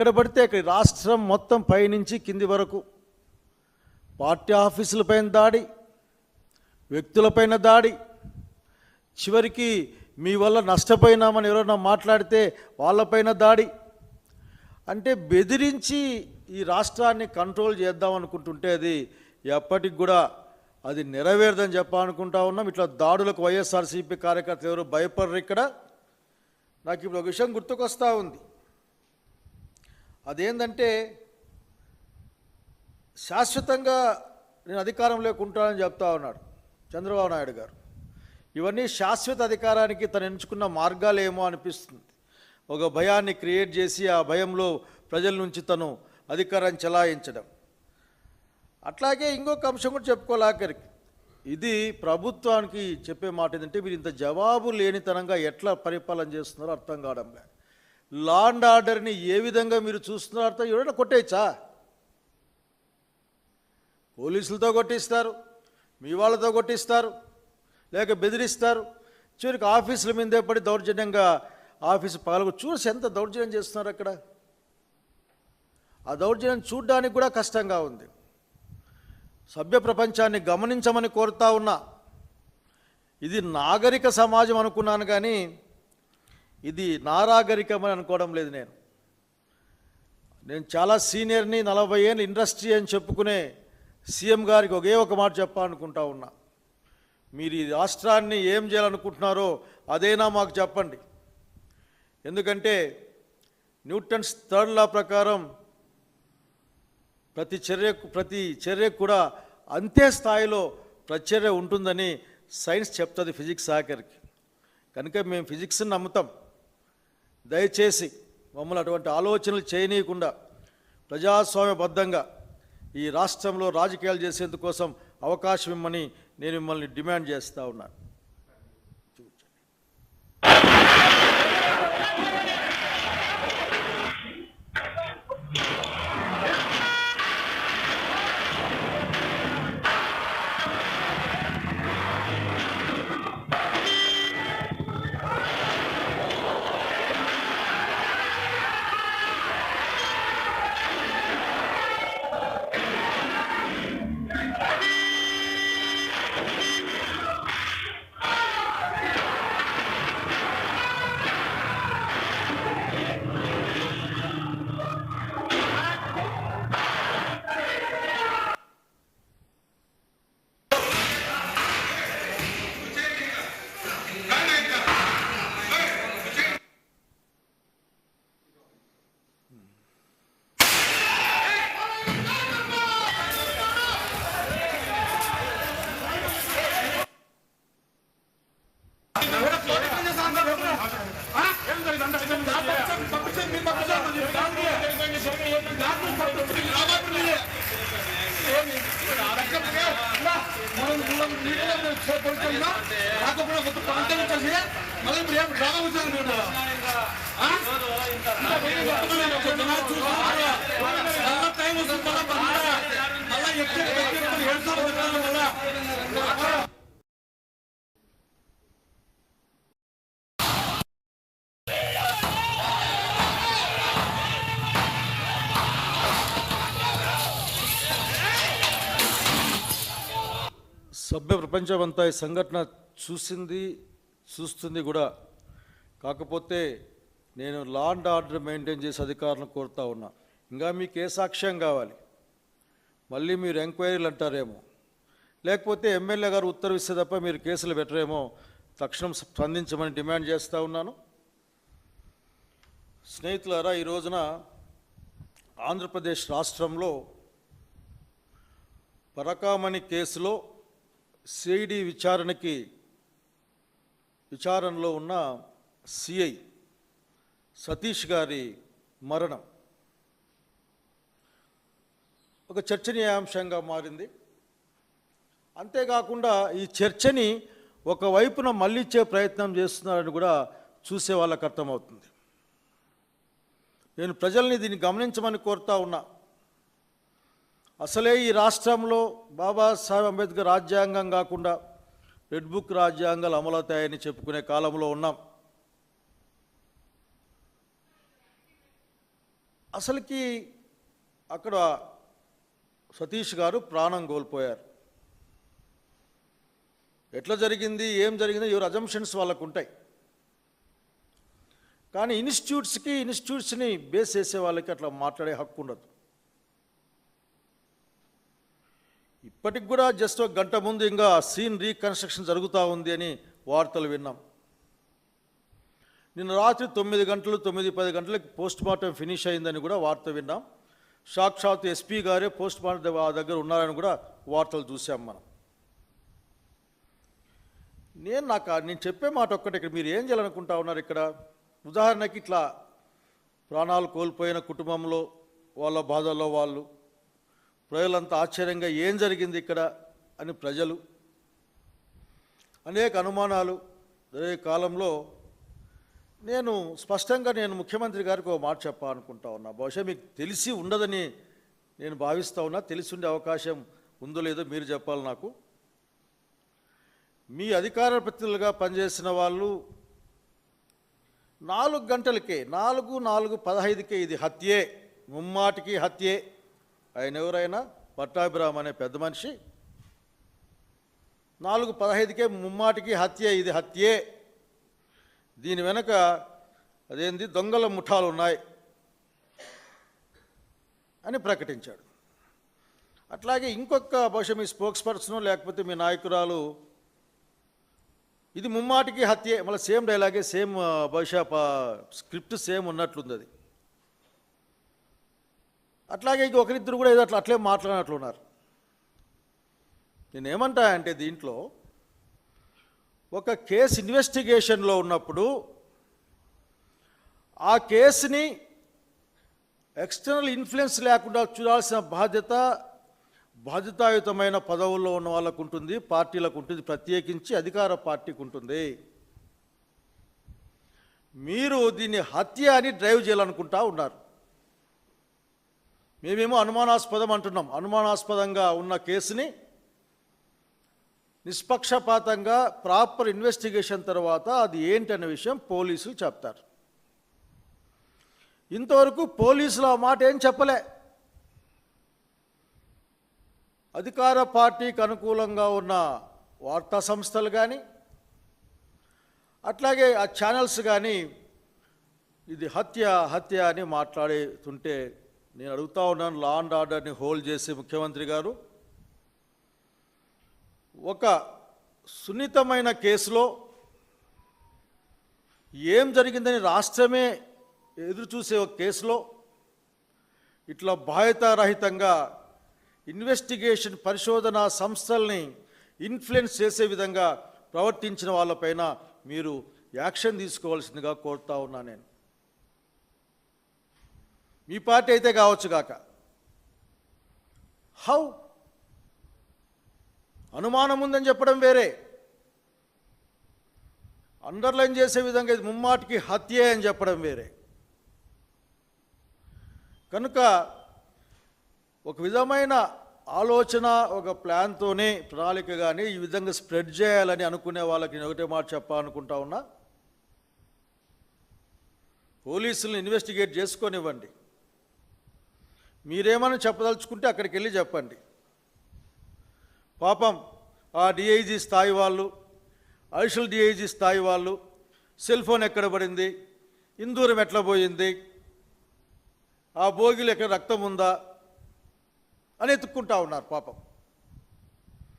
ఎక్కడ పడితే అక్కడ రాష్ట్రం మొత్తం పైనుంచి కింది వరకు. పార్టీ ఆఫీసులపైన దాడి వ్యక్తులపైన దాడి. చివరికి మీ వల్ల నష్టపోయినామని ఎవరైనా మాట్లాడితే వాళ్ళపైన దాడి. అంటే బెదిరించి ఈ రాష్ట్రాన్ని కంట్రోల్ చేద్దాం అనుకుంటుంటే అది ఎప్పటికి కూడా అది నెరవేరదని చెప్పాలనుకుంటా ఉన్నాం. ఇట్లా దాడులకు వైఎస్ఆర్సీపీ కార్యకర్తలు ఎవరు భయపడరు ఇక్కడ. నాకు ఇప్పుడు ఒక విషయం గుర్తుకొస్తూ ఉంది. అదేంటంటే శాశ్వతంగా నేను అధికారంలోకి ఉంటానని చెప్తా ఉన్నాడు చంద్రబాబు నాయుడు గారు. ఇవన్నీ శాశ్వత అధికారానికి తను ఎంచుకున్న మార్గాలు ఏమో అనిపిస్తుంది. ఒక భయాన్ని క్రియేట్ చేసి ఆ భయంలో ప్రజల నుంచి తను అధికారాన్ని చెలాయించడం. అట్లాగే ఇంకొక అంశం కూడా చెప్పుకోలేకరికి ఇది ప్రభుత్వానికి చెప్పే మాట ఏంటంటే మీరు ఇంత జవాబు లేనితనంగా ఎట్లా పరిపాలన చేస్తున్నారో అర్థం కావడం లేదు. లా అండ్ ఆర్డర్ని ఏ విధంగా మీరు చూస్తున్నారో ఎవరైనా కొట్టేయచ్చా? పోలీసులతో కొట్టిస్తారు మీ వాళ్ళతో కొట్టిస్తారు లేక బెదిరిస్తారు. చివరికి ఆఫీసుల మీదే పడి దౌర్జన్యంగా ఆఫీసు పగలకు చూసి ఎంత దౌర్జన్యం చేస్తున్నారు అక్కడ? ఆ దౌర్జన్యం చూడడానికి కూడా కష్టంగా ఉంది. సభ్య ప్రపంచాన్ని గమనించమని కోరుతా ఉన్నా. ఇది నాగరిక సమాజం అనుకున్నాను కానీ ఇది నారాగరికమని అనుకోవడం లేదు నేను. నేను చాలా సీనియర్ని నలభై ఏళ్ళు ఇండస్ట్రీ అని చెప్పుకునే సీఎం గారికి ఒకే ఒక మాట చెప్పాలనుకుంటా ఉన్నా. మీరు ఈ రాష్ట్రాన్ని ఏం చేయాలనుకుంటున్నారో అదేనా మాకు చెప్పండి. ఎందుకంటే న్యూటన్స్ థర్డ్ లా ప్రకారం ప్రతి చర్యకు ప్రతి చర్యకు కూడా అంతే స్థాయిలో ప్రచర్య ఉంటుందని సైన్స్ చెప్తుంది ఫిజిక్స్ ఆఖరికి కనుక మేము ఫిజిక్స్ని నమ్ముతాం. దయచేసి మమ్మల్ని అటువంటి ఆలోచనలు చేయనీయకుండా ప్రజాస్వామ్యబద్ధంగా ఈ రాష్ట్రంలో రాజకీయాలు చేసేందుకోసం అవకాశం ఇమ్మని నేను మిమ్మల్ని డిమాండ్ చేస్తూ ఉన్నాను. సభ్య ప్రపంచం అంతా ఈ సంఘటన చూసింది చూస్తుంది కూడా. కాకపోతే నేను లా అండ్ ఆర్డర్ మెయింటైన్ చేసే అధికారులను కోరుతా ఉన్నా. ఇంకా మీకు ఏ సాక్ష్యం కావాలి? మళ్ళీ మీరు ఎంక్వైరీలు అంటారేమో. లేకపోతే ఎమ్మెల్యే గారు ఉత్తర్విస్తే తప్ప మీరు కేసులు పెట్టరేమో తక్షణం స్పందించమని డిమాండ్ చేస్తూ ఉన్నాను. స్నేహితులారా ఈ రోజున ఆంధ్రప్రదేశ్ రాష్ట్రంలో పరకామణి కేసులో సిఐడి విచారణకి విచారణలో ఉన్న సిఐ సతీష్ గారి మరణం. ఒక చర్చనీయాంశంగా మారింది. అంతేకాకుండా ఈ చర్చని ఒకవైపున మళ్ళిచ్చే ప్రయత్నం చేస్తున్నారని కూడా చూసే వాళ్ళకు అర్థమవుతుంది. నేను ప్రజల్ని దీన్ని గమనించమని కోరుతా ఉన్నా. అసలే ఈ రాష్ట్రంలో బాబాసాహెబ్ అంబేద్కర్ రాజ్యాంగం కాకుండా రెడ్ బుక్ రాజ్యాంగాలు అమలవుతాయని చెప్పుకునే కాలంలో ఉన్నాం. అసలుకి అక్కడ సతీష్ గారు ప్రాణం కోల్పోయారు. ఎట్లా జరిగింది ఏం జరిగింది ఎవరు అజంప్షన్స్ వాళ్ళకు ఉంటాయి. కానీ ఇన్స్టిట్యూట్స్కి ఇన్స్టిట్యూట్స్ని బేస్ చేసే వాళ్ళకి అట్లా మాట్లాడే హక్కు ఉండదు. ఇప్పటికి కూడా జస్ట్ ఒక గంట ముందు ఇంకా సీన్ రీకన్స్ట్రక్షన్ జరుగుతూ ఉంది అని వార్తలు విన్నాం. నిన్న రాత్రి తొమ్మిది గంటలు తొమ్మిది పది గంటలకు పోస్ట్ మార్టం ఫినిష్ అయిందని కూడా వార్త విన్నాం. సాక్షాత్ ఎస్పీ గారే పోస్ట్ మార్టం దగ్గర ఉన్నారని కూడా వార్తలు చూసాం మనం. నేను నాకు నేను చెప్పే మాట ఒక్కటి ఇక్కడ మీరు ఏం చేయాలనుకుంటా ఉన్నారు ఇక్కడ? ఉదాహరణకి ఇట్లా ప్రాణాలు కోల్పోయిన కుటుంబంలో వాళ్ళ బాధల్లో వాళ్ళు ప్రజలంతా ఆశ్చర్యంగా ఏం జరిగింది ఇక్కడ అని ప్రజలు అనేక అనుమానాలు అదే కాలంలో నేను స్పష్టంగా నేను ముఖ్యమంత్రి గారికి ఒక మాట చెప్పాలనుకుంటా ఉన్నా. బహుశా మీకు తెలిసి ఉండదని నేను భావిస్తూ ఉన్నా. తెలిసి ఉండే అవకాశం ఉందో లేదో మీరు చెప్పాలి నాకు. మీ అధికార ప్రతినిధులుగా పనిచేసిన వాళ్ళు నాలుగు గంటలకే నాలుగు నాలుగు పదహైదుకే ఇది హత్యే ముమ్మాటికి హత్యే. ఆయన ఎవరైనా పట్టాభిరామ్ అనే పెద్ద మనిషి నాలుగు పదహైదుకే ముమ్మాటికి హత్యే ఇది హత్యే. దీని వెనక అదేంది? దొంగల ముఠాలు ఉన్నాయి అని ప్రకటించాడు. అట్లాగే ఇంకొక బహుశా మీ స్పోక్స్ పర్సన్ లేకపోతే మీ నాయకురాలు ఇది ముమ్మాటికి హత్యే. మళ్ళీ సేమ్ డైలాగే సేమ్ బహుశా స్క్రిప్ట్ సేమ్ ఉన్నట్లుంది అది. అట్లాగే ఇంక ఒకరిద్దరు కూడా ఏదో అట్లా అట్లే మాట్లాడినట్లున్నారు. నేనేమంటా అంటే దీంట్లో ఒక కేసు ఇన్వెస్టిగేషన్లో ఉన్నప్పుడు ఆ కేసుని ఎక్స్టర్నల్ ఇన్ఫ్లుయెన్స్ లేకుండా చూడాల్సిన బాధ్యత బాధ్యతాయుతమైన పదవుల్లో ఉన్న వాళ్ళకు ఉంటుంది పార్టీలకు ఉంటుంది ప్రత్యేకించి అధికార పార్టీకి ఉంటుంది. మీరు దీన్ని హత్య అని డ్రైవ్ చేయాలనుకుంటా ఉన్నారు. మేమేమో అనుమానాస్పదం అంటున్నాం. అనుమానాస్పదంగా ఉన్న కేసుని నిష్పక్షపాతంగా ప్రాపర్ ఇన్వెస్టిగేషన్ తర్వాత అది ఏంటనే విషయం పోలీసులు చెప్తారు. ఇంతవరకు పోలీసులు ఆ మాట ఏం చెప్పలే. అధికార పార్టీకి అనుకూలంగా ఉన్న వార్తా సంస్థలు కానీ అట్లాగే ఆ ఛానల్స్ కానీ ఇది హత్య హత్య అని మాట్లాడుతుంటే నేను అడుగుతా ఉన్నాను లా అండ్ ఆర్డర్ని హోల్డ్ చేసే ముఖ్యమంత్రి గారు. ఒక సున్నితమైన కేసులో ఏం జరిగిందని రాష్ట్రమే ఎదురు చూసే ఒక కేసులో ఇట్లా బాధ్యతారహితంగా ఇన్వెస్టిగేషన్ పరిశోధన సంస్థల్ని ఇన్ఫ్లుయెన్స్ చేసే విధంగా ప్రవర్తించిన వాళ్ళపైన మీరు యాక్షన్ తీసుకోవాల్సిందిగా కోరుతా ఉన్నా నేను. మీ పార్టీ అయితే కావచ్చు కాక. హౌ అనుమానం ఉందని చెప్పడం వేరే. అండర్లైన్ చేసే విధంగా ఇది ముమ్మాటికి హత్యే అని చెప్పడం వేరే. కనుక ఒక విధమైన ఆలోచన ఒక ప్లాన్తోనే ప్రణాళిక కానీ ఈ విధంగా స్ప్రెడ్ చేయాలని అనుకునే వాళ్ళకి నేను ఒకటే మాట చెప్పాలనుకుంటా ఉన్నా. పోలీసులను ఇన్వెస్టిగేట్ చేసుకొనివ్వండి. మీరేమన్నా చెప్పదలుచుకుంటే అక్కడికి వెళ్ళి చెప్పండి. పాపం ఆ డిఐజీ స్థాయి వాళ్ళు అడిషనల్ డిఐజీ స్థాయి వాళ్ళు సెల్ ఫోన్ ఎక్కడ పడింది ఇందూరం ఎట్లా పోయింది ఆ భోగిలు ఎక్కడ రక్తం ఉందా అని ఎత్తుక్కుంటా ఉన్నారు పాపం.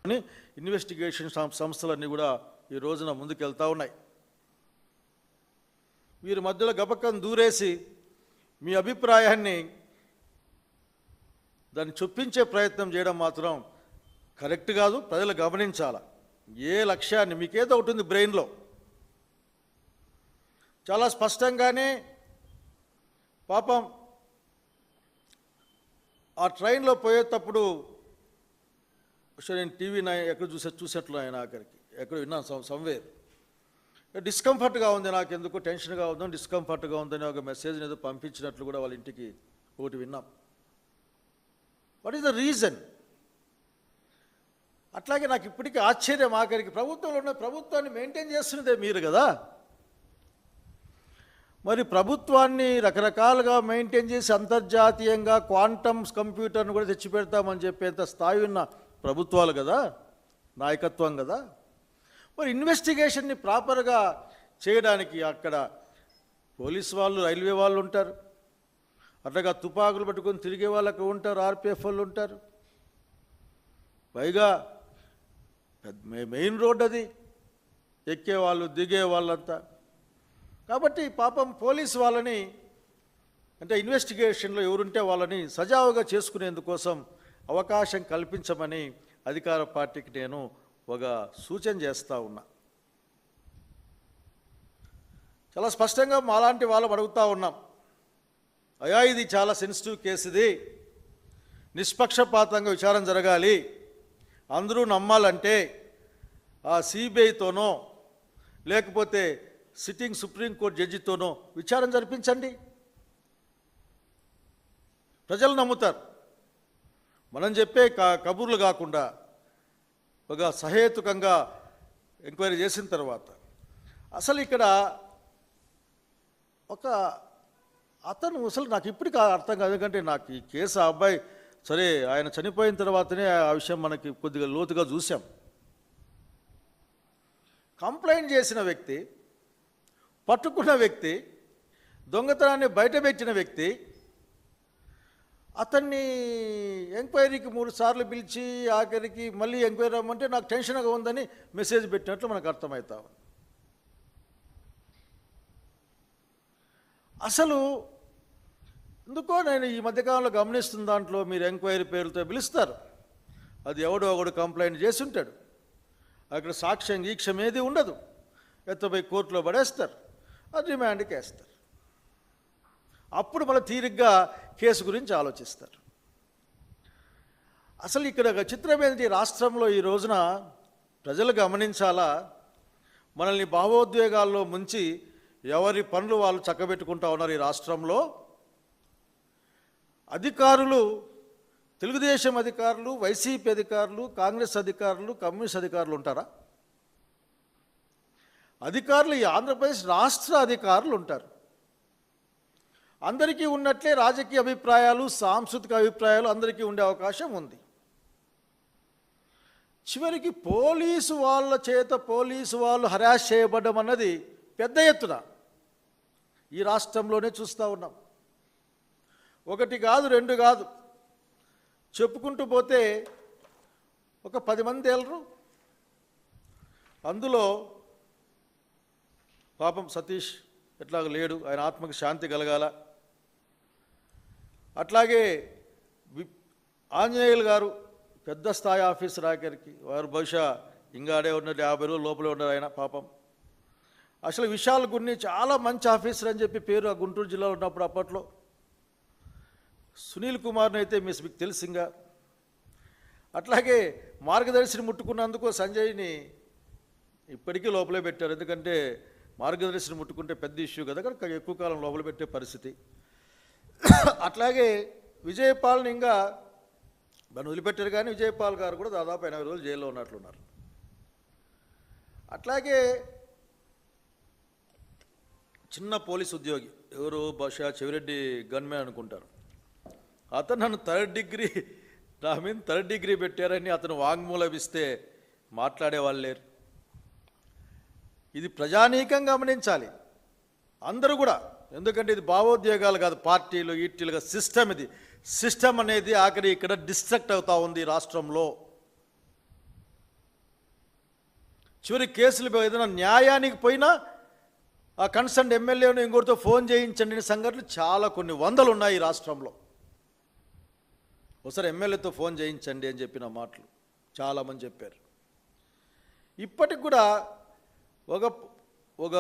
అని ఇన్వెస్టిగేషన్ సంస్థలన్నీ కూడా ఈ రోజున ముందుకెళ్తా ఉన్నాయి. వీరి మధ్యలో గబకం దూరేసి మీ అభిప్రాయాన్ని దాన్ని చొప్పించే ప్రయత్నం చేయడం మాత్రం కరెక్ట్ కాదు ప్రజలు గమనించాల. ఏ లక్ష్యాన్ని మీకేదో ఒకటి ఉంది బ్రెయిన్లో. చాలా స్పష్టంగానే పాపం ఆ ట్రైన్లో పోయేటప్పుడు ఒకసారి నేను టీవీ నా ఎక్కడ చూసే చూసినట్లు ఆయన ఆఖరికి. ఎక్కడ విన్నాను సమ్ డిస్కంఫర్ట్గా ఉంది నాకు ఎందుకు టెన్షన్గా ఉందని డిస్కంఫర్ట్గా ఉందని ఒక మెసేజ్ ఏదో పంపించినట్లు కూడా వాళ్ళ ఇంటికి ఒకటి విన్నాం. వాట్ ఈస్ ద రీజన్ అట్లాగే నాకు ఇప్పటికీ ఆశ్చర్యం ఆఖరికి. ప్రభుత్వంలో ఉన్న ప్రభుత్వాన్ని మెయింటైన్ చేస్తున్నదే మీరు కదా? మరి ప్రభుత్వాన్ని రకరకాలుగా మెయింటైన్ చేసి అంతర్జాతీయంగా క్వాంటమ్స్ కంప్యూటర్ను కూడా తెచ్చిపెడతామని చెప్పేంత స్థాయి ఉన్న ప్రభుత్వాలు కదా? నాయకత్వం కదా? మరి ఇన్వెస్టిగేషన్ని ప్రాపర్గా చేయడానికి అక్కడ పోలీస్ వాళ్ళు రైల్వే వాళ్ళు ఉంటారు. అట్లాగా తుపాకులు పట్టుకొని తిరిగే వాళ్ళకు ఉంటారు ఆర్పిఎఫ్ వాళ్ళు ఉంటారు. పైగా మెయిన్ రోడ్ అది. ఎక్కేవాళ్ళు దిగే వాళ్ళంతా. కాబట్టి పాపం పోలీస్ వాళ్ళని అంటే ఇన్వెస్టిగేషన్లో ఎవరుంటే వాళ్ళని సజావుగా చేసుకునేందుకోసం అవకాశం కల్పించమని అధికార పార్టీకి నేను ఒక సూచన చేస్తూ ఉన్నా. చాలా స్పష్టంగా మాలాంటి వాళ్ళం అడుగుతూ ఉన్నాం. అయా ఇది చాలా సెన్సిటివ్ కేసు ఇది. నిష్పక్షపాతంగా విచారం జరగాలి. అందరూ నమ్మాలంటే ఆ సిబిఐతోనో లేకపోతే సిట్టింగ్ సుప్రీంకోర్టు జడ్జితోనో విచారం జరిపించండి. ప్రజలు నమ్ముతారు. మనం చెప్పే క- కబుర్లు కాకుండా ఒక సహేతుకంగా ఎంక్వైరీ చేసిన తర్వాత అసలు ఇక్కడ ఒక అతను అసలు నాకు ఇప్పటికీ అర్థం కాదు. ఎందుకంటే నాకు ఈ కేసు ఆ అబ్బాయి సరే ఆయన చనిపోయిన తర్వాతనే ఆ విషయం మనకి కొద్దిగా లోతుగా చూసాం. కంప్లైంట్ చేసిన వ్యక్తి పట్టుకున్న వ్యక్తి దొంగతనాన్ని బయటపెట్టిన వ్యక్తి అతన్ని ఎంక్వైరీకి మూడు సార్లు పిలిచి ఆఖరికి మళ్ళీ ఎంక్వైరీ రమ్మంటే నాకు టెన్షన్గా ఉందని మెసేజ్ పెట్టినట్లు మనకు అర్థమవుతా ఉంది. అసలు ఎందుకో నేను ఈ మధ్యకాలంలో గమనిస్తున్న దాంట్లో మీరు ఎంక్వైరీ పేరుతో పిలుస్తారు. అది ఎవడో ఒకడు కంప్లైంట్ చేసి ఉంటాడు అక్కడ సాక్ష్యం గీక్షం ఏది ఉండదు. ఎత్తపోయి కోర్టులో పడేస్తారు. అది రిమాండ్కి వేస్తారు. అప్పుడు మళ్ళీ తీరిగ్గా కేసు గురించి ఆలోచిస్తారు. అసలు ఇక్కడ ఒక చిత్రం ఏంటి? రాష్ట్రంలో ఈ రోజున ప్రజలు గమనించాలా? మనల్ని భావోద్వేగాల్లో ముంచి ఎవరి పనులు వాళ్ళు చక్కబెట్టుకుంటా ఉన్నారు ఈ రాష్ట్రంలో? అధికారులు తెలుగుదేశం అధికారులు వైసీపీ అధికారులు కాంగ్రెస్ అధికారులు కమ్యూనిస్ట్ అధికారులు ఉంటారా? అధికారులు ఈ ఆంధ్రప్రదేశ్ రాష్ట్ర అధికారులు ఉంటారు. అందరికీ ఉన్నట్లే రాజకీయ అభిప్రాయాలు సాంస్కృతిక అభిప్రాయాలు అందరికీ ఉండే అవకాశం ఉంది. చివరికి పోలీసు వాళ్ళ చేత పోలీసు వాళ్ళు హరాస్ చేయబడ్డం అన్నది పెద్ద ఎత్తున ఈ రాష్ట్రంలోనే చూస్తూ ఉన్నాం. ఒకటి కాదు రెండు కాదు. చెప్పుకుంటూ పోతే ఒక పది మంది వెళ్ళరు అందులో పాపం సతీష్ ఎట్లాగ లేడు ఆయన ఆత్మకు శాంతి కలగాల. అట్లాగే వి- ఆంజనేయులు గారు పెద్ద స్థాయి ఆఫీసర్ ఆఖరికి. వారు బహుశా ఇంగాడే ఉన్నట్టు యాభై రోజులు లోపలే ఉన్నారు ఆయన పాపం. అసలు విశాల్ గురిని చాలా మంచి ఆఫీసర్ అని చెప్పి పేరు ఆ గుంటూరు జిల్లాలో ఉన్నప్పుడు అప్పట్లో. సునీల్ కుమార్ని అయితే మిస్ మీకు తెలిసింగా. అట్లాగే మార్గదర్శిని ముట్టుకున్నందుకు సంజయ్ని ఇప్పటికీ లోపలే పెట్టారు. ఎందుకంటే మార్గదర్శిని ముట్టుకుంటే పెద్ద ఇష్యూ కదా కనుక ఎక్కువ కాలం లోపల పెట్టే పరిస్థితి. అట్లాగే విజయపాల్ని ఇంకా దాన్ని వదిలిపెట్టారు కానీ విజయపాల్ గారు కూడా దాదాపు ఎనభై రోజులు జైల్లో ఉన్నట్లున్నారు. అట్లాగే చిన్న పోలీస్ ఉద్యోగి. ఎవరు బహుశా చెవిరెడ్డి గన్మెన్ అనుకుంటారు. అతను నన్ను థర్డ్ డిగ్రీ నా మీద థర్డ్ డిగ్రీ పెట్టారని అతను వాంగ్మూలం ఇస్తే మాట్లాడే వాళ్ళు లేరు. ఇది ప్రజానీకం గమనించాలి. అందరూ కూడా. ఎందుకంటే ఇది భావోద్వేగాలు కాదు పార్టీలు ఈటీలుగా సిస్టమ్ ఇది. సిస్టమ్ అనేది ఆఖరి ఇక్కడ డిస్ట్రక్ట్ అవుతూ ఉంది రాష్ట్రంలో. చివరి కేసులు ఏదైనా న్యాయానికి పోయినా ఆ కన్సర్న్ ఎమ్మెల్యేను ఇంకోటితో ఫోన్ చేయించండి సంఘటనలు చాలా కొన్ని వందలు ఉన్నాయి ఈ రాష్ట్రంలో. ఒకసారి ఎమ్మెల్యేతో ఫోన్ చేయించండి అని చెప్పిన మాటలు చాలామంది చెప్పారు. ఇప్పటికి కూడా ఒక ఒక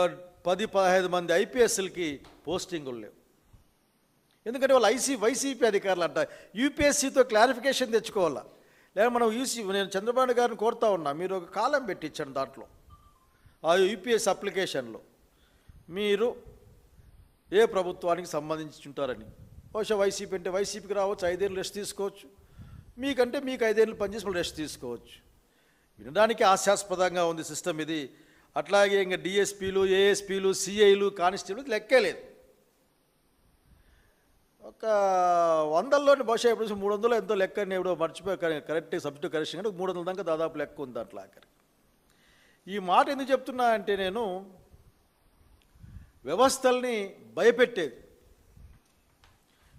పది పదహైదు మంది ఐపీఎస్ఎల్కి పోస్టింగులు లేవు. ఎందుకంటే వాళ్ళు ఐసీ వైసీపీ అధికారులు అంట. యూపీఎస్సీతో క్లారిఫికేషన్ తెచ్చుకోవాలా? లేదా మనం యూసీ నేను చంద్రబాబు గారిని కోరుతా ఉన్నా మీరు ఒక కాలం పెట్టించండి దాంట్లో. ఆ యూపీఎస్ అప్లికేషన్లో. మీరు ఏ ప్రభుత్వానికి సంబంధించి ఉంటారని బహుశా వైసీపీ అంటే వైసీపీకి రావచ్చు ఐదేళ్ళు రెస్ట్ తీసుకోవచ్చు. మీకంటే మీకు ఐదేళ్ళు పనిచేసి మళ్ళీ రెస్ట్ తీసుకోవచ్చు. వినడానికి హాస్యాస్పదంగా ఉంది సిస్టమ్ ఇది. అట్లాగే ఇంకా డిఎస్పీలు ఏఎస్పీలు సిఐలు కానిస్టేబుల్ లెక్కే లేదు. ఒక వందల్లోని బహుశా ఎప్పుడు మూడు వందలు ఎంతో లెక్క ఎవడో ఎప్పుడో మర్చిపోయి కరెక్ట్ సబ్జెక్ట్ కరెక్షన్ అంటే మూడు వందల దాకా దాదాపు లెక్క ఉంది దాంట్లో ఆఖరి ఈ మాట ఎందుకు చెప్తున్నా అంటే నేను వ్యవస్థల్ని భయపెట్టేది.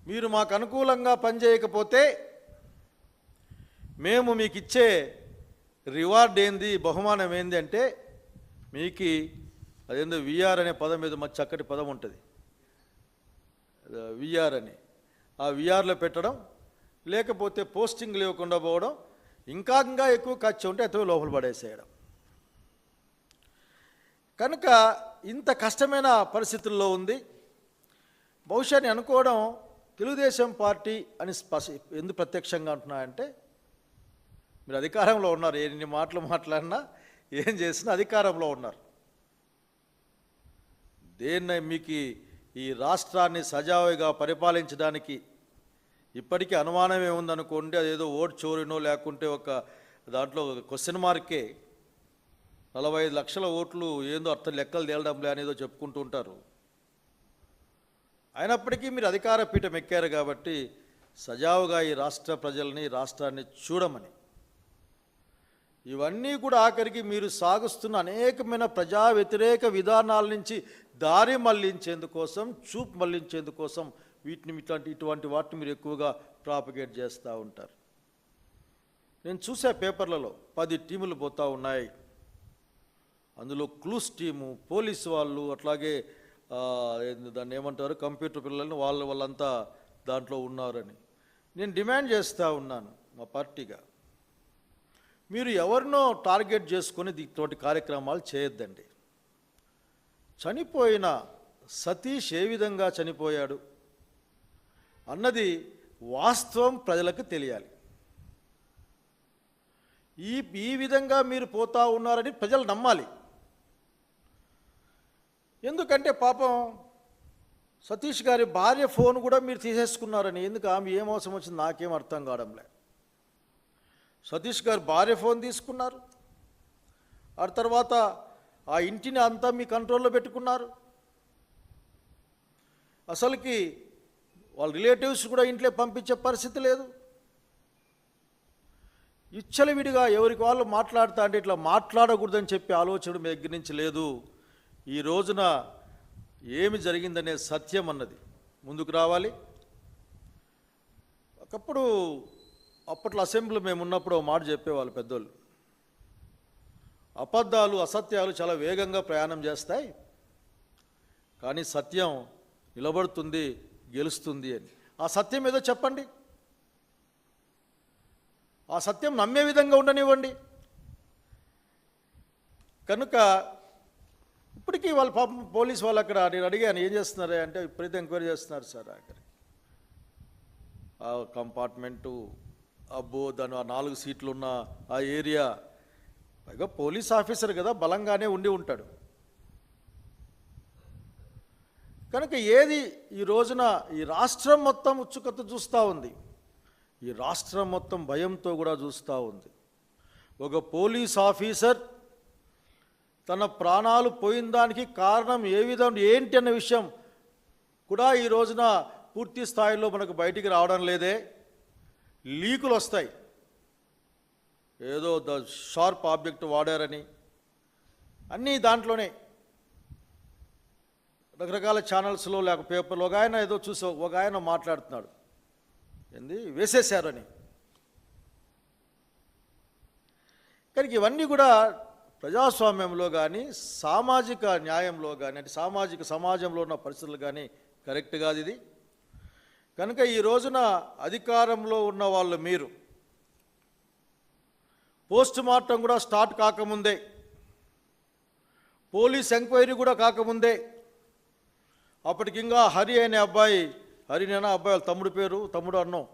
మీరు మాకు అనుకూలంగా పనిచేయకపోతే మేము మీకు ఇచ్చే రివార్డ్ ఏంది బహుమానం ఏంది అంటే మీకు అదేందో విఆర్ అనే పదం మీద మంచి చక్కటి పదం ఉంటుంది. విఆర్ అని. ఆ విఆర్లో పెట్టడం లేకపోతే పోస్టింగ్ లేకుండా పోవడం ఇంకా ఇంకా ఎక్కువ ఖర్చు ఉంటే అతను లోపల పడేసేయడం. కనుక ఇంత కష్టమైన పరిస్థితుల్లో ఉంది. బహుశా నేను అనుకోవడం తెలుగుదేశం పార్టీ అని స్పశ ఎందుకు ప్రత్యక్షంగా అంటున్నాయంటే మీరు అధికారంలో ఉన్నారు ఎన్ని మాటలు మాట్లాడినా ఏం చేసినా అధికారంలో ఉన్నారు. దేన్న మీకు ఈ రాష్ట్రాన్ని సజావుగా పరిపాలించడానికి ఇప్పటికీ అనుమానం ఏముందనుకోండి అదేదో ఓటు చోరినో లేకుంటే ఒక దాంట్లో క్వశ్చన్ మార్కే నలభై ఐదు లక్షల ఓట్లు ఏందో అర్థం లెక్కలు తేలడంలే అనేదో చెప్పుకుంటూ ఉంటారు. అయినప్పటికీ మీరు అధికార పీఠం ఎక్కారు కాబట్టి సజావుగా ఈ రాష్ట్ర ప్రజల్ని రాష్ట్రాన్ని చూడమని. ఇవన్నీ కూడా ఆఖరికి మీరు సాగుస్తున్న అనేకమైన ప్రజా వ్యతిరేక విధానాల నుంచి దారి మళ్ళించేందుకోసం చూపు మళ్ళించేందుకోసం వీటిని ఇట్లాంటి ఇటువంటి వాటిని మీరు ఎక్కువగా ప్రాపగేట్ చేస్తూ ఉంటారు. నేను చూసే పేపర్లలో పది టీములు పోతూ ఉన్నాయి. అందులో క్లూస్ టీము పోలీసు వాళ్ళు అట్లాగే దాన్ని ఏమంటారు కంప్యూటర్ పిల్లల్ని వాళ్ళు వాళ్ళంతా దాంట్లో ఉన్నారని. నేను డిమాండ్ చేస్తూ ఉన్నాను మా పార్టీగా. మీరు ఎవరినో టార్గెట్ చేసుకొని ఇటువంటి కార్యక్రమాలు చేయొద్దండి. చనిపోయిన సతీష్ ఏ విధంగా చనిపోయాడు అన్నది వాస్తవం ప్రజలకు తెలియాలి. ఈ ఈ విధంగా మీరు పోతా ఉన్నారని ప్రజలు నమ్మాలి. ఎందుకంటే పాపం సతీష్ గారి భార్య ఫోన్ కూడా మీరు తీసేసుకున్నారని ఎందుకు ఆమె ఏం అవసరం వచ్చింది నాకేం అర్థం కావడంలే. సతీష్ గారు భార్య ఫోన్ తీసుకున్నారు. ఆ తర్వాత ఆ ఇంటిని అంతా మీ కంట్రోల్లో పెట్టుకున్నారు. అసలుకి వాళ్ళ రిలేటివ్స్ కూడా ఇంట్లో పంపించే పరిస్థితి లేదు. ఇచ్చలవిడిగా ఎవరికి వాళ్ళు మాట్లాడుతా అంటే ఇట్లా మాట్లాడకూడదని చెప్పి ఆలోచన మీ దగ్గర నుంచి లేదు. ఈ రోజున ఏమి జరిగిందనే సత్యం అన్నది. ముందుకు రావాలి. ఒకప్పుడు అప్పట్లో అసెంబ్లీ మేము ఉన్నప్పుడు ఒక మాట చెప్పేవాళ్ళు పెద్దోళ్ళు. అబద్ధాలు అసత్యాలు చాలా వేగంగా ప్రయాణం చేస్తాయి. కానీ సత్యం నిలబడుతుంది గెలుస్తుంది అని. ఆ సత్యం ఏదో చెప్పండి. ఆ సత్యం నమ్మే విధంగా ఉండనివ్వండి. కనుక ఇప్పటికీ వాళ్ళ పాపం పోలీస్ వాళ్ళు అక్కడ నేను అడిగాను ఏం చేస్తున్నారు? అంటే ఇప్పుడైతే ఎంక్వైరీ చేస్తున్నారు సార్ అక్కడ. ఆ కంపార్ట్మెంటు అబ్బో దాని ఆ నాలుగు సీట్లు ఉన్న ఆ ఏరియా పైగా పోలీస్ ఆఫీసర్ కదా బలంగానే ఉండి ఉంటాడు. కనుక ఏది ఈ రోజున ఈ రాష్ట్రం మొత్తం ఉత్సుకత చూస్తూ ఉంది? ఈ రాష్ట్రం మొత్తం భయంతో కూడా చూస్తూ ఉంది. ఒక పోలీస్ ఆఫీసర్ తన ప్రాణాలు పోయిన దానికి కారణం ఏ విధం ఏంటి అన్న విషయం కూడా ఈ రోజున పూర్తి స్థాయిలో మనకు బయటికి రావడం లేదే. లీకులు వస్తాయి. ఏదో ద షార్ప్ ఆబ్జెక్ట్ వాడారని. అన్నీ దాంట్లోనే. రకరకాల ఛానల్స్లో లేక పేపర్లో ఒక ఆయన ఏదో చూసావు ఒక ఆయన మాట్లాడుతున్నాడు. ఏంది? వేసేశారని. కానీ ఇవన్నీ కూడా ప్రజాస్వామ్యంలో కానీ సామాజిక న్యాయంలో కానీ అంటే సామాజిక సమాజంలో ఉన్న పరిస్థితులు కానీ కరెక్ట్ కాదు ఇది. కనుక ఈ రోజున అధికారంలో ఉన్న వాళ్ళు మీరు పోస్ట్ మార్టం కూడా స్టార్ట్ కాకముందే పోలీస్ ఎంక్వైరీ కూడా కాకముందే అప్పటికి ఇంకా హరి అనే అబ్బాయి హరి నేనా అబ్బాయి వాళ్ళ తమ్ముడు పేరు తమ్ముడు అన్నం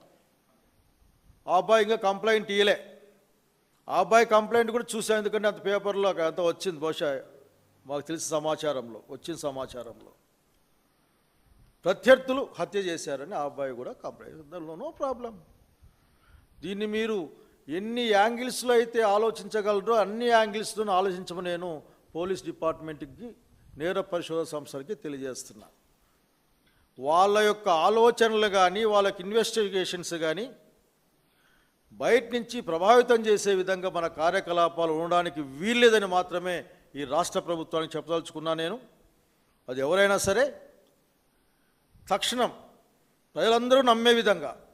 ఆ అబ్బాయి ఇంకా కంప్లైంట్ ఇయ్యలే. ఆ అబ్బాయి కంప్లైంట్ కూడా చూసాం ఎందుకంటే అంత పేపర్లో అంత వచ్చింది బహుశా మాకు తెలిసిన సమాచారంలో వచ్చిన సమాచారంలో. ప్రత్యర్థులు హత్య చేశారని ఆ అబ్బాయి కూడా కంప్లైంట్ నో ప్రాబ్లం. దీన్ని మీరు ఎన్ని యాంగిల్స్లో అయితే ఆలోచించగలరో అన్ని యాంగిల్స్లో ఆలోచించమని నేను పోలీస్ డిపార్ట్మెంట్కి నేర పరిశోధన సంస్థలకి తెలియజేస్తున్నా. వాళ్ళ యొక్క ఆలోచనలు కానీ వాళ్ళకి ఇన్వెస్టిగేషన్స్ కానీ బయట నుంచి ప్రభావితం చేసే విధంగా మన కార్యకలాపాలు ఉండడానికి వీల్లేదని మాత్రమే ఈ రాష్ట్ర ప్రభుత్వానికి చెప్పదలుచుకున్నా నేను. అది ఎవరైనా సరే తక్షణం ప్రజలందరూ నమ్మే విధంగా.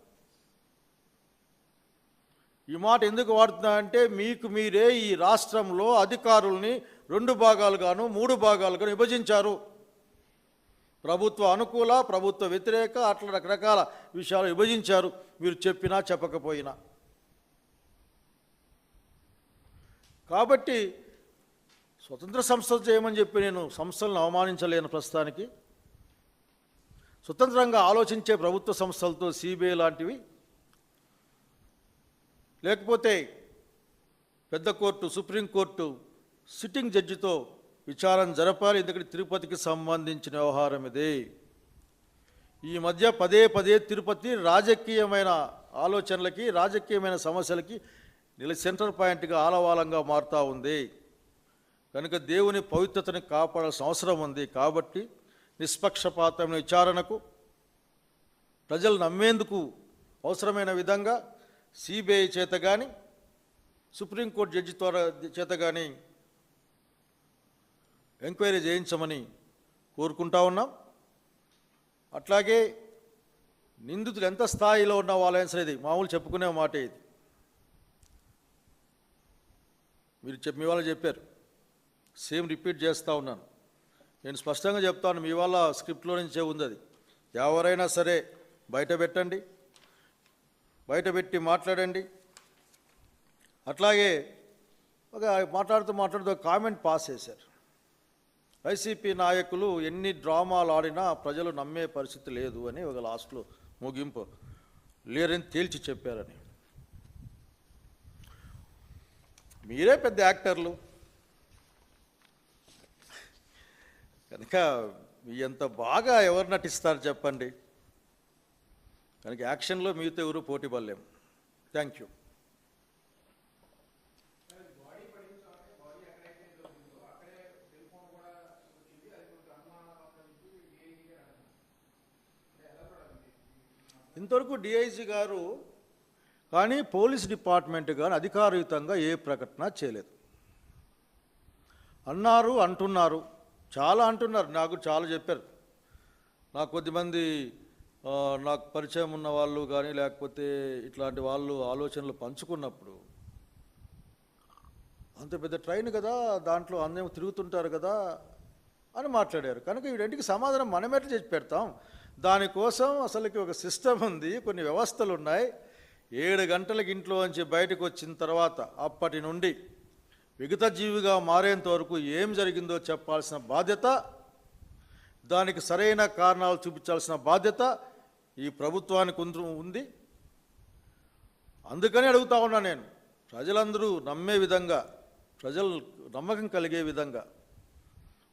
ఈ మాట ఎందుకు వాడుతున్నా అంటే మీకు మీరే ఈ రాష్ట్రంలో అధికారుల్ని రెండు భాగాలుగాను మూడు భాగాలుగాను విభజించారు. ప్రభుత్వ అనుకూల ప్రభుత్వ వ్యతిరేక అట్లా రకరకాల విషయాలు విభజించారు. మీరు చెప్పినా చెప్పకపోయినా. కాబట్టి స్వతంత్ర సంస్థలు చేయమని చెప్పి నేను సంస్థలను అవమానించలేను ప్రస్తుతానికి. స్వతంత్రంగా ఆలోచించే ప్రభుత్వ సంస్థలతో సిబిఐ లాంటివి. లేకపోతే పెద్ద కోర్టు సుప్రీంకోర్టు సిట్టింగ్ జడ్జితో విచారణ జరపాలి. ఎందుకంటే తిరుపతికి సంబంధించిన వ్యవహారం ఇది. ఈ మధ్య పదే పదే తిరుపతి రాజకీయమైన ఆలోచనలకి రాజకీయమైన సమస్యలకి నిల సెంటర్ పాయింట్గా ఆలవాలంగా మారుతూ ఉంది. కనుక దేవుని పవిత్రతని కాపాడాల్సిన అవసరం ఉంది. కాబట్టి నిష్పక్షపాతమైన విచారణకు ప్రజలు నమ్మేందుకు అవసరమైన విధంగా సిబిఐ చేత కానీ సుప్రీంకోర్టు జడ్జి ద్వారా చేత కానీ ఎంక్వైరీ చేయించమని కోరుకుంటా ఉన్నాం. అట్లాగే నిందితులు ఎంత స్థాయిలో ఉన్న వాళ్ళైనా సరే ఇది మామూలు చెప్పుకునే మాట ఇది. మీరు చెప్పి మీ వాళ్ళు చెప్పారు. సేమ్ రిపీట్ చేస్తూ ఉన్నాను. నేను స్పష్టంగా చెప్తాను మీ వాళ్ళ స్క్రిప్ట్లో నుంచే ఉంది అది. ఎవరైనా సరే బయట పెట్టండి బయట పెట్టి మాట్లాడండి. అట్లాగే ఒక మాట్లాడుతూ మాట్లాడుతూ ఒక కామెంట్ పాస్ చేశారు. వైసీపీ నాయకులు ఎన్ని డ్రామాలు ఆడినా ప్రజలు నమ్మే పరిస్థితి లేదు అని ఒక లాస్ట్లో ముగింపు లేరని తేల్చి చెప్పారని. మీరే పెద్ద యాక్టర్లు. కనుక మీ ఎంత బాగా ఎవరు నటిస్తారు చెప్పండి. కనుక యాక్షన్లో మీతో ఎవరు పోటీ పడలేం. Thank you. ఇంతవరకు డిఐజీ గారు కానీ పోలీస్ డిపార్ట్మెంట్ కానీ అధికారయుతంగా ఏ ప్రకటన చేయలేదు. అన్నారు అంటున్నారు. చాలా అంటున్నారు. నాకు చాలా చెప్పారు. నాకు కొద్దిమంది నాకు పరిచయం ఉన్న వాళ్ళు కానీ లేకపోతే ఇట్లాంటి వాళ్ళు ఆలోచనలు పంచుకున్నప్పుడు అంత పెద్ద ట్రైన్ కదా దాంట్లో అందరం తిరుగుతుంటారు కదా అని మాట్లాడారు. కనుక వీడింటికి సమాధానం మనమెట్లా చేసి పెడతాం? దానికోసం అసలుకి ఒక సిస్టమ్ ఉంది కొన్ని వ్యవస్థలు ఉన్నాయి. ఏడు గంటలకి ఇంట్లో నుంచి బయటకు వచ్చిన తర్వాత అప్పటి నుండి విగత జీవిగా మారేంత వరకు ఏం జరిగిందో చెప్పాల్సిన బాధ్యత దానికి సరైన కారణాలు చూపించాల్సిన బాధ్యత ఈ ప్రభుత్వానికి ఉంది అందుకని అడుగుతా ఉన్నా నేను ప్రజలందరూ నమ్మే విధంగా ప్రజలు నమ్మకం కలిగే విధంగా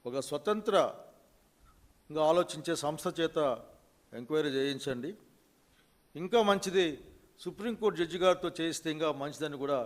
ఒక స్వతంత్రంగా ఆలోచించే సంస్థ చేత ఎంక్వైరీ చేయించండి. ఇంకా మంచిది సుప్రీంకోర్టు జడ్జి గారితో చేయిస్తే ఇంకా మంచిదని కూడా